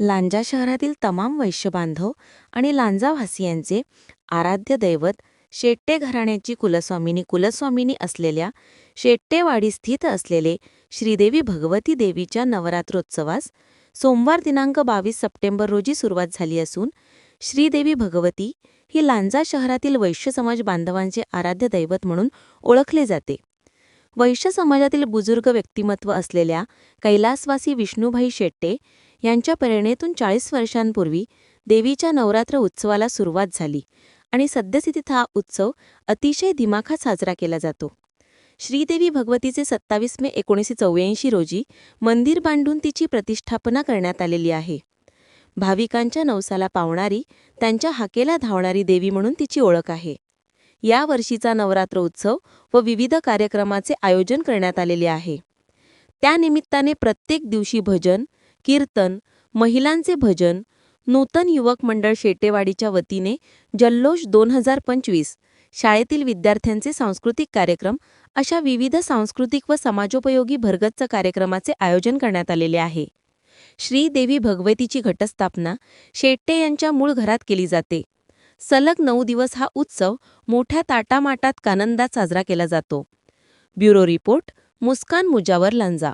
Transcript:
लांजा शहरातील तमाम वैश्यबांधव आणि लांजावासियांचे आराध्य दैवत शेट्टे घराण्याची कुलस्वामिनी कुलस्वामिनी असलेल्या शेट्टेवाडी स्थित असलेले श्रीदेवी भगवती देवीच्या नवरात्रोत्सवास सोमवार दिनांक बावीस सप्टेंबर रोजी सुरुवात झाली असून श्रीदेवी भगवती ही लांजा शहरातील वैश्य समाज बांधवांचे आराध्य दैवत म्हणून ओळखले जाते. वैश्य समाजातील बुजुर्ग व्यक्तिमत्व असलेल्या कैलासवासी विष्णुभाई शेट्टे यांच्या प्रेरणेतून चाळीस वर्षांपूर्वी देवीच्या नवरात्र उत्सवाला सुरुवात झाली आणि सद्यस्थितीत हा उत्सव अतिशय दिमाखात साजरा केला जातो. श्रीदेवी भगवतीचे सत्तावीस मे एकोणीसशे चौऱ्याऐंशी रोजी मंदिर बांधून तिची प्रतिष्ठापना करण्यात आलेली आहे. भाविकांच्या नवसाला पावणारी त्यांच्या हाकेला धावणारी देवी म्हणून तिची ओळख आहे. या वर्षीचा नवरात्र उत्सव व विविध कार्यक्रमाचे आयोजन करण्यात आलेले आहे. त्यानिमित्ताने प्रत्येक दिवशी भजन कीर्तन महिलांचे भजन नूतन युवक मंडळ शेटेवाडीच्या वतीने जल्लोष दोन हजार पंचवीस शाळेतील विद्यार्थ्यांचे सांस्कृतिक कार्यक्रम अशा विविध सांस्कृतिक व समाजोपयोगी भरगच्च कार्यक्रमाचे आयोजन करण्यात आलेले आहे. श्रीदेवी भगवतीची घटस्थापना शेट्टे यांच्या मूळ घरात केली जाते. सलग नऊ दिवस हा उत्सव मोठ्या ताटामाटात कानंदात साजरा केला जातो. Bureau report Muskan Mujawar Lanja.